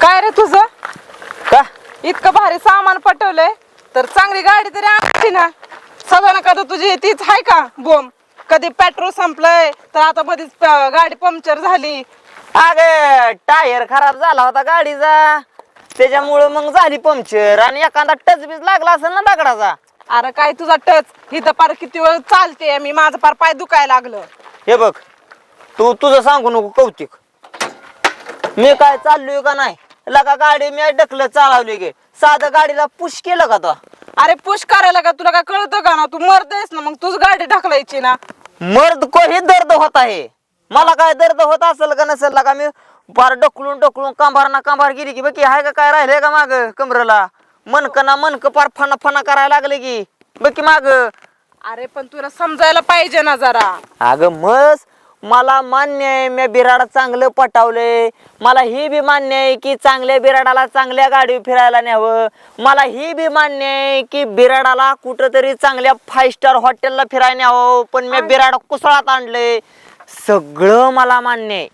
काय रे तुझं? का इतकं भारी सामान पटवलंय तर चांगली गाडी तरी आणली ना. साधारण कदा तुझी तीच आहे का बोम? कधी पेट्रोल संपलंय तर आता मध्येच प- गाडी पंक्चर झाली. अग टायर खराब झाला होता गाडीचा. त्याच्यामुळं मग झाली पंक्चर आणि एखादा टच बीज लागला असेल ना दगडाचा. अरे काय तुझा टच इथं पार किती वेळ चालते मी माझं पार पाय दुखायला लागलं. हे बघ तू तुझं सांगू नको कौतिक. मी काय चाललोय का नाही? लगा गाडी मी ढकलत चालवली गे. साधं गाडीला पुश केलं का तो? अरे पुश करायला का? तुला काय कळतं का ना? तू मरतेस ना मग तुझ गाडी ढकलायची ना. मर्द को हे दर्द होत आहे? मला काय दर्द होत असेल का नसेल? का मी पार ढकलून ढकलून कांभार ना कांभार गेली की बघी हाय का काय राहिले का माग कमरेला? मनक ना मनक पार फना फना करायला लागले की बघ माग. अरे पण तुला समजायला पाहिजे ना जरा. अगं मस मला मान्य आहे मी बिराड चांगलं पटावलंय. मला ही बी मान्य आहे की चांगल्या बिराडाला चांगल्या गाडी फिरायला न्यावं. मला ही बी मान्य आहे की बिराडाला कुठंतरी चांगल्या फाईव्ह स्टार हॉटेलला फिरायला न्यावं. पण मी बिराड कुसळात आणलंय. सगळं मला मान्य आहे.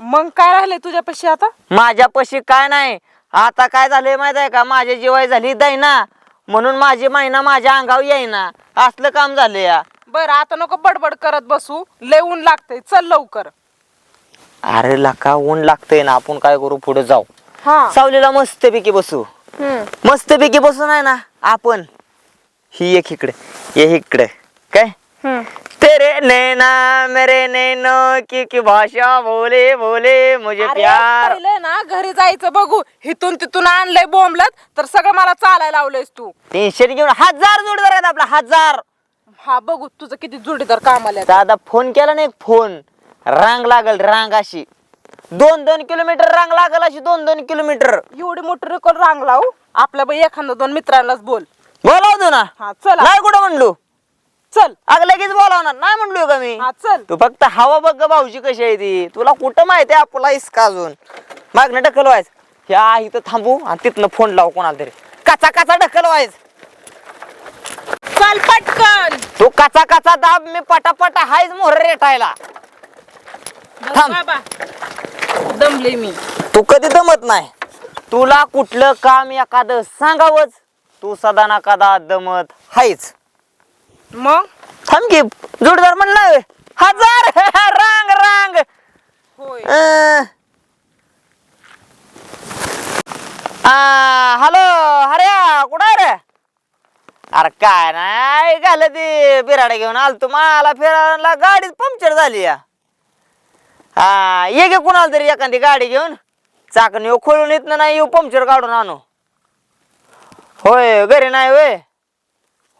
मग काय राहिलंय तुझ्यापाशी आता? माझ्यापाशी काय नाही. आता काय झालंय माहीत आहे का? माझी जीवाई झाली दैना. म्हणून माझी महिना माझ्या अंगावर येईना. असलं काम झालं या. बरं आता नको बडबड करत बसू. लय ऊन लागतंय. चल लवकर. अरे लका ऊन लागतंय ना. आपण काय करू पुढे जाऊ. हा. सावलीला मस्तपैकी बसू. मस्तपैकी बसू नाही ना आपण. ही एक इकडे ये इकडे. काय? तेरे नैना मेरे नैनो की की भाषा बोले बोले मुझे अरे प्यार. पहिले ना घरी जायचं बघू. हिथून तिथून आणलंय बोंबलत तर सगळं मला चालायला लावलंयस तू. टेन्शन घेऊन हजार जोडदार आहेत आपला हजार. हा बघू तुझं किती जोडीदार कामाला आहेत. दादा फोन केला ना एक फोन. रांग लागल रांग अशी. दोन दोन किलोमीटर रांग लागल अशी दोन दोन किलोमीटर. एवढी मोठी रेकॉर्ड रांग लावू? आपल्या बाई एखादा दोन मित्रांनाच बोल. बोलावतो ना. हा चला. नाही कुठं म्हणलो? चल. अग लगेच बोलावणार. नाही म्हणलोय का मी? हा चल. तू फक्त हवा बघ ग भाऊजी कशी आहे ती. तुला कुठं माहिती आहे आपला इस्का अजून? मागणं ढकलवायच ह्या इथं थांबू आणि तिथनं फोन लावू कोणाला तरी. काचा काचा ढकलवायच चल पटकन. तू काचा काचा दाब मी पटापटा हायच मोहर रेटायला. बस थांब. बाबा दमले मी. तू कधी दमत नाही? तुला कुठलं काम एखादं सांगावंच. तू सदा ना कदा दमत हायच. मग? थांब की जोडदार म्हणलं हजार रांग रांग होय अं. आ, हॅलो हर्या कुठं आहे रे अरे काय नाही घाल ते बिराडे घेऊन आलतो मला फिरायला. गाडीत पंक्चर झाली या. हा ये गे कुणाला तरी एखादी गाडी घेऊन. चाकण येऊ खोलून येत नाही येऊ पंक्चर काढून आणू. होय घरी नाही होय.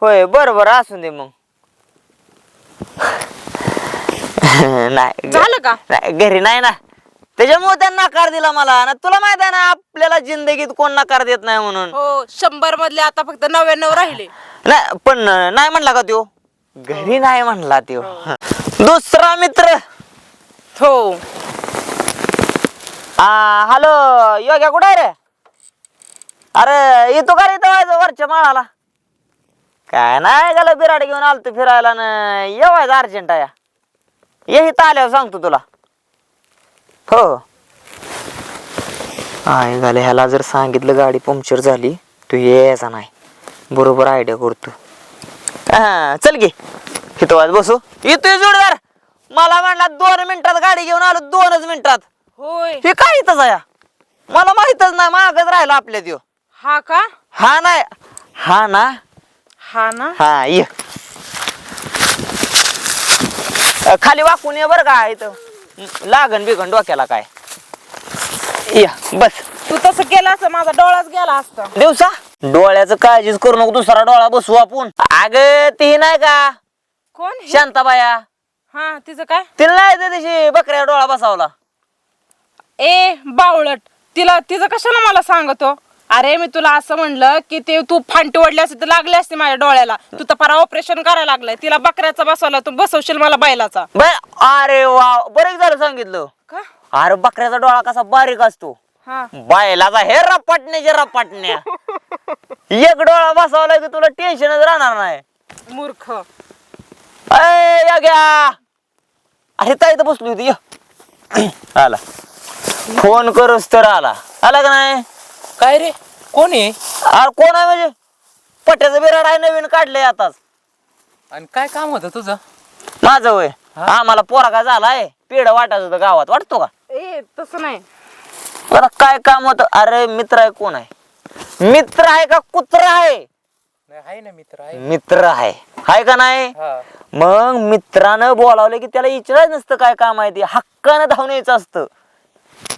होय बरं बरं असून दे मग. नाही झालं का? नाही घरी नाही ना. त्याच्यामुळे त्यांना नकार दिला मला. ना तुला माहीत आहे ना आपल्याला जिंदगीत कोण नकार देत नाही म्हणून. हो शंभर मधले आता फक्त नव्याण्णव राहिले. नाही पण नाही म्हणला का त्यो? घरी नाही म्हणला त्यो. दुसरा मित्र. हो. हा हॅलो योग्या कुठे आहे रे? अरे येतो का रे इथं व्हायचं वरच्या माळाला? काय नाही गेलं बिराड घेऊन आलतो फिरायला ना येवायचं अर्जंट आहे. ये इथं आल्यावर सांगतो तुला. हो. आहे झालं ह्याला जर सांगितलं गाडी पंक्चर झाली तू यायचा नाही. बरोबर आयडिया करतो. हा चल गे इथं वाज बसू. येतोय जोडदार मला म्हणला दोन मिनिटात गाडी घेऊन आलो दोनच मिनिटात. होय. हे काय इथंच आहे मला माहितच नाही मागच राहिला आपल्या त्यो हा का? हा नाही. हा ना. हा ना? हा ये. अ, खाली वाकून ये बरं का इथं. लागन बिगन डोक्याला काय? या बस. तू तसं केलं असं माझा डोळाच गेला असता. दिवसा डोळ्याचं काळजीच करू नको दुसरा डोळा बसवू आपण. अग ती नाही का? कोण हे? शांताबाया. हा तिचं काय? तिला नाही त्या दिवशी बकऱ्या डोळा बसावला. ए बावळट तिला तिचं कशाला मला सांगतो? अरे मी तुला असं म्हणलं की ते तू फांटी ओढली असते तर लागली असते माझ्या डोळ्याला. तू तर फार ऑपरेशन करायला लागलाय. तिला बकऱ्याचा बसवला तू बसवशील मला बैलाचा. बर अरे वा बरं झालं सांगितलं. का? अरे बकऱ्याचा डोळा कसा बारीक असतो. हा. बायलाचा हे रपाटण्याचे रपाटण्या. एक डोळा बसवला की तुला टेन्शनच राहणार नाही. मूर्ख. अय, या घ्या. अरे ताई तर बसली होती य. आला. फोन करूस तर आला. आला का नाही? काय रे? कोण आहे अरे कोण आहे म्हणजे? पट्याचं बिराड आहे नवीन काढलंय आताच. आणि काय काम होतं तुझं? माझं वय आम्हाला पोरगा झालाय. पेड वाटायचं होतं गावात. वाटतो का? ए तसं नाही. बरं काय काम होतं? अरे मित्र आहे कोण आहे? मित्र आहे का कुत्र आहे? नाही आहे ना मित्र आहे. मित्र आहे. हाय का नाही? हा. मग मित्रानं बोलावलं की त्याला विचारायचं नसतं काय काम आहे ते. हक्कानं धावून यायचं असतं.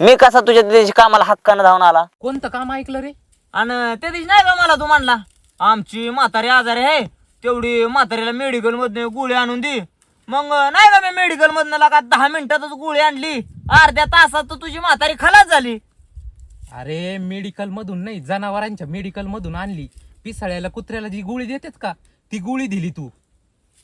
मी कसा तुझ्या त्या दिवशी कामाला हक्कानं धावून आला? कोणतं काम ऐकलं रे? आणि त्या दिवशी नाही का मला तू म्हणला? आमची म्हातारी आजारी आहे तेवढी म्हातारीला मेडिकल मधनं गोळी आणून दे. मग नाही का मी मेडिकल मधनं लागा दहा मिनिटातच गोळी आणली? अर्ध्या तासात तर तुझी म्हातारी खलास झाली. अरे मेडिकल मधून नाही जनावरांच्या मेडिकल मधून आणली. पिसाळ्याला कुत्र्याला जी गोळी देतेत का ती गोळी दिली तू.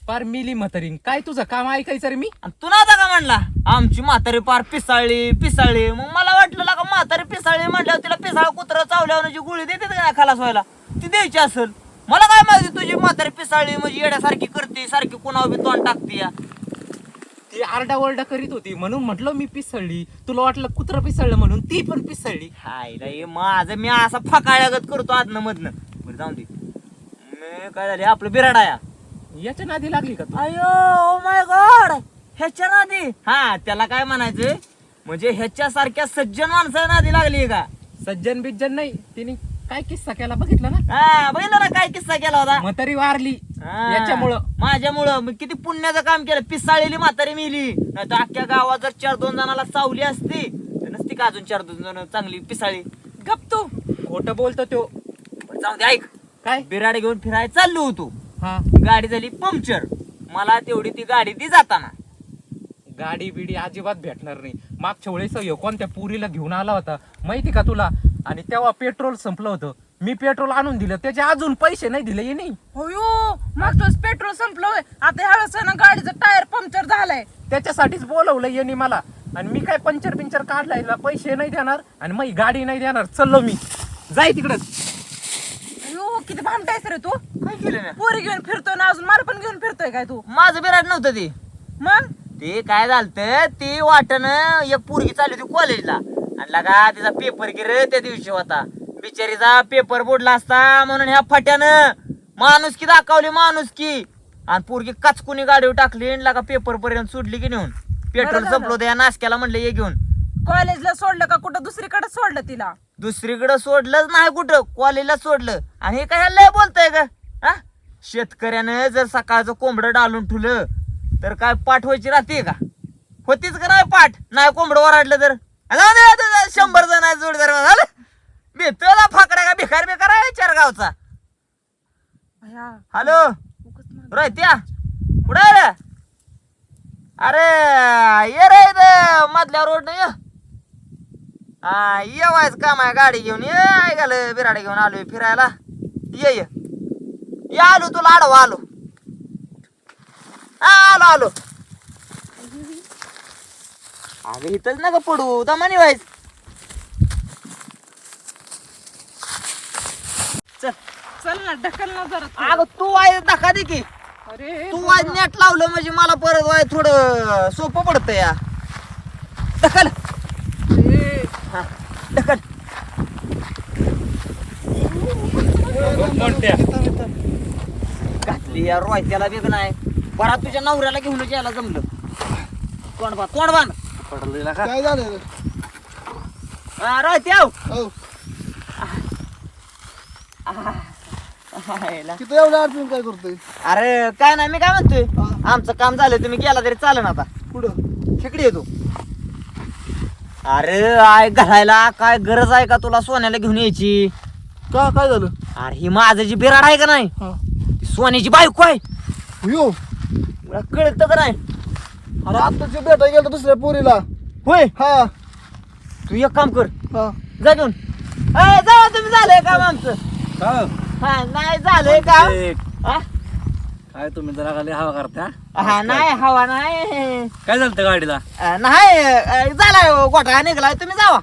पार मिली म्हातारीन. काय तुझं काम ऐकायचं रे मी? आणि तू का म्हणला आमची म्हातारी पार पिसाळली पिसाळली. मग मला वाटलं का म्हातारी पिसाळली म्हणल्यावर तिला पिसाळ कुत्रा चावल्यावर जी गोळी देते का खलास व्हायला? ती द्यायची असेल. मला काय माहिती तुझी म्हातारी पिसाळली म्हणजे येड्यासारखी करते सारखी कुणावर बी तोंड टाकते या. ती आरडाओरडा करीत होती. म्हणून म्हटलं मी पिसळली. तुला वाटलं कुत्र पिसळलं म्हणून ती पण पिसळली. हाय रे माझं मी असा फकाळ्यागत करतो आदनं मधनं बरं जाऊन दे. मी काय झाले आपलं बिराडा या. याच्या नादी लागली का तू? अयो माय गॉड ह्याच्या नादी हा त्याला काय म्हणायचं म्हणजे ह्याच्या सारख्या सज्जन माणसा नादी लागली का? सज्जन बिज्जन नाही तिने काय किस्सा केला बघितला ना? हा बघितलं ना काय किस्सा केला होता? म्हातारी वारली हा. याच्यामुळं. माझ्यामुळं. मी किती पुण्याचं काम केलं? पिसाळलेली म्हातारी मिली. नाही तर अख्ख्या गावात जर चार दोन जणाला चावली असती तर नसती का अजून चार दोन जण चांगली पिसाळी? गप तू. खोटं बोलतो तो. जाऊ दे ऐक. काय? बिराड घेऊन फिरायला चाललो होतो. हा. गाडी झाली पंक्चर. मला तेवढी ती गाडी ती जाताना. गाडी बिडी अजिबात भेटणार नाही. मागच्या वेळेस ह्यो कोणत्या पुरीला घेऊन आला होता माहिती का तुला? आणि तेव्हा पेट्रोल संपलं होतं. मी पेट्रोल आणून दिलं त्याचे अजून पैसे नाही दिले नाही. होयो वेळेस पेट्रोल संपलं होय. आता ह्या वेळेस आहे ना गाडीचं टायर पंक्चर झालाय. त्याच्यासाठीच बोलवलं यांनी मला. आणि मी काय पंचर पिंचर काढलाय पैसे नाही देणार आणि मग गाडी नाही देणार. चललो मी. जाय तिकडच अयो किती भामटायस रे तू? काय केलं पोरी घेऊन फिरतोय ना अजून? मला पण घेऊन फिरतोय काय तू? माझं बिराड नव्हतं ते. मग? ते काय झालत ती वाटण एक पोरगी चालली होती कॉलेजला आणि लगा तिचा पेपर गिर त्या दिवशी होता. बिचारीचा पेपर बुडला असता म्हणून ह्या फाट्यानं माणुसकी दाखवली माणुसकी. आणि पोरगी कचकुनी गाडीवर टाकली आणि लगा पेपर पर्यंत सुटली की नेऊन. पेट्रोल बरं झालं. संपलो त्या नाशक्याला म्हणलं ये घेऊन. कॉलेजला सोडलं का कुठं? दुसरीकडे सोडलं तिला. दुसरीकडे सोडलंच नाही कुठं. कॉलेजला सोडलं. आणि हे काय लय बोलतंय का हा? शेतकऱ्यानं जर सकाळचं कोंबडं डालून ठुलं तर काय पाठ व्हायची राहते का? होतीच का नाही पाठ? नाही कोंबडं ओराडलं तर? शंभर जण आहे जोडदार झालं? भेटला फाकड्या का? भिकार बेकार आहे चार गावचा. हॅलो? रोहित्या कुठं आहे रे? अरे ये रे मधल्या रोड ये. हा ये वायच काम आहे गाडी घेऊन ये. ऐकाल बिराडे घेऊन आलोय फिरायला. ये ये. ये आलो तुला आडवा आलो. आलो आलो. अगं इथंच नका पडू. दमानी व्हायच. चल. चल ना ढकल ना जरा. अगं तू वाय धक्का दे की. अरे तू आज नेट लावलं म्हणजे मला परत वाय थोडं सोपं पडतं या. ढकल. ए, हा, ढकल. घातली या रोहित्याला बी नाही. बरा तुझ्या नवऱ्याला घेऊन यायला जमलं. तोंड बांध तोंड बांध काय झालं हा, अडचण काय करतोय? अरे काय नाही मी काय म्हणतोय? आमचं काम झालं तुम्ही गेला तरी चालेल आता. पुढं खेकडी येतो अरे आय घालायला काय गरज आहे का तुला सोन्याला घेऊन यायची? का काय झालं? अरे ही माझं जी बिराड आहे का नाही? हा. ती सोन्याची बायको आहे. यो मला कळतं का नाही? अरे आत्ताच्या भेटा गेलं दुसऱ्या पोरीला. होय? हा. तू एक काम कर. हा. जा घेऊन. अय, जावा तुम्ही झालंय काम आमचं. हा नाही झालंय काम. हा? काय तुम्ही जरा खाली हवा करता? हा नाही हवा नाही. काय झालं त्या गाडीला? अ, नाही अ, झालाय हो, गोठा निघलाय. तुम्ही जावा.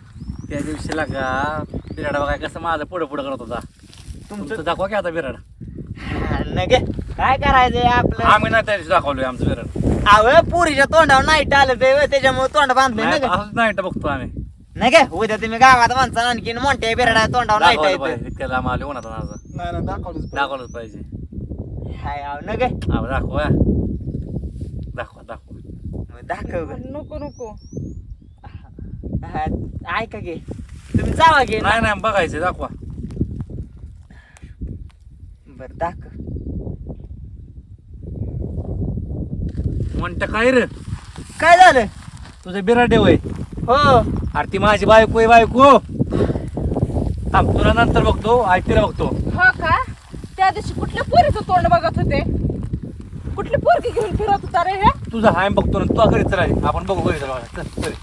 त्या दिवशी लागा बिराड बघाय कसं माझं पुढे पुढे करत होता. तुमचं दाखवा की आता बिराड. हा, नगे काय करायचंय आपलं? आम्ही नाही त्या दिवशी दाखवलोय आमचं बिराड अव पुरीच्या तोंडावर नाईट आलं ते त्याच्यामुळे तोंड बांधलंय नाही ना ग. असंच नाही बघतो आम्ही. नाही काय उद्या तुम्ही गावात माणसा आणखीन मोठ्या बिराडा तोंडावर नाही दाखवलं पाहिजे लांब आले होणार नाही नाही दाखवलंच पाहिजे. दाखवलंच पाहिजे. हाय आव न काय हा दाखवा. दाखवा दाखवा. मग दाखव ग. नको नको. हा, ऐका गे. तुम्ही जावा गे. नाही नाही बघायचं दाखवा. बर दाखव. म्हणतं काय रे? काय झालं? तुझं बिराडे वय. हो. अरे ती माझी बायको आहे बायको. थांब तुला नंतर बघतो ऐकतीला बघतो. हो का? त्या दिवशी कुठल्या पोरीचं तोंड बघत होते? कुठली पोरगी घेऊन फिरत होता रे हे? तुझा हाय बघतो ना तू घरी चला आपण बघू घरी चला चल. घरी.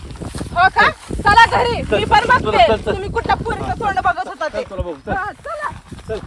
हो का? चला घरी. मी पण चल, बघते. चल, चल. तुम्ही कुठल्या पोरीचं तोंड बघत होता ते? चल, बघू, चल. हा, चला.